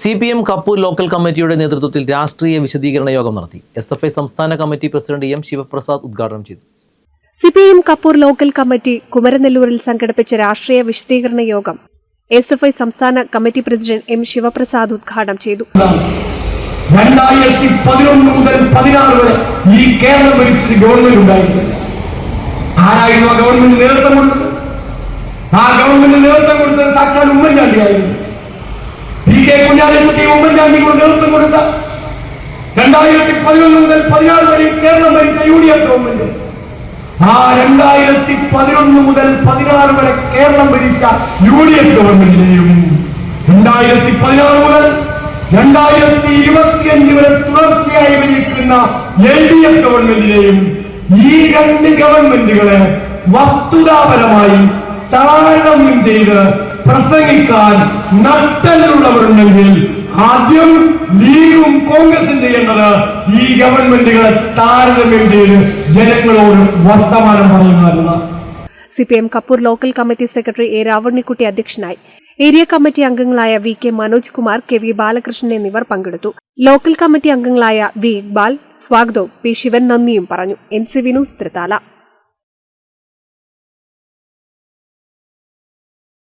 C P M Kappur local കമ്മിറ്റിയുടെ നേതൃത്വത്തിൽ രാഷ്ട്രീയ വിശദീകരണ യോഗം നടത്തി. എസ് എഫ് ഐ സംസ്ഥാന കമ്മിറ്റി പ്രസിഡന്റ് എം ശിവപ്രസാദ് ഉദ്ഘാടനം ചെയ്തു. C P M Kappur local committee കുമരനെല്ലൂരിൽ സംഘടിപ്പിച്ച രാഷ്ട്രീയ വിശദീകരണ യോഗം എസ് എഫ് ഐ സംസ്ഥാന കമ്മിറ്റി പ്രസിഡന്റ് എം ശിവപ്രസാദ് ഉദ്ഘാടനം ചെയ്തു. രണ്ടായിരത്തി പതിനൊന്ന് മുതൽ പതിനാറ് വരെ ഈ കേരളം ഭരിച്ച ഗവൺമെന്റ് ഉണ്ടായിരുന്നു. ആരായിരുന്നു ആ ഗവൺമെന്റ് നേതൃത്വം കൊടുത്തത്? ആ ഗവൺമെന്റ് നേതൃത്വം കൊടുത്തത് സാക്ഷാൽ ഉമ്മൻചാണ്ടിയായിരുന്നു. കെ കുഞ്ഞാലിക്കുട്ടി ഉമ്മൻചാണ്ടിക്ക് നേതൃത്വം കൊടുത്ത രണ്ടായിരത്തി പതിനൊന്ന് മുതൽ പതിനാറ് വരെ കേരളം ഭരിച്ച യു ഡി എഫ് ഗവൺമെന്റ്. ആ രണ്ടായിരത്തി പതിനൊന്ന് മുതൽ പതിനാറ് വരെ കേരളം ഭരിച്ച യു ഡി എഫ് ഗവൺമെന്റിനെയും രണ്ടായിരത്തി പതിനാറ് മുതൽ രണ്ടായിരത്തി ഇരുപത്തിയഞ്ച് വരെ തുടർച്ചയായി ഭരിക്കുന്ന എൽ ഡി എഫ് ഗവൺമെന്റിനെയും ഈ രണ്ട് ഗവൺമെന്റുകളെ വസ്തുതാപരമായി താരതമ്യം ചെയ്ത് പ്രസംഗിക്കാൻ നട്ടലുള്ളവരുണ്ടെങ്കിൽ ആദ്യം ലീഗും കോൺഗ്രസും ചെയ്യേണ്ടത് ഈ ഗവൺമെന്റുകളെ താരതമ്യം ചെയ്ത് ജനങ്ങളോട് വർത്തമാനം പറയുന്നതല്ല C P CPM Kappur local committee secretary A Ravannikutty അധ്യക്ഷനായി. ഏരിയ കമ്മിറ്റി അംഗങ്ങളായ V K Manoj Kumar K V Balakrishnan എന്നിവർ പങ്കെടുത്തു. ലോക്കൽ കമ്മിറ്റി അംഗങ്ങളായ വി ഇക്ബാൽ സ്വാഗതവും പി ശിവൻ നന്ദിയും പറഞ്ഞു. N C വിനൂസ് Thrithala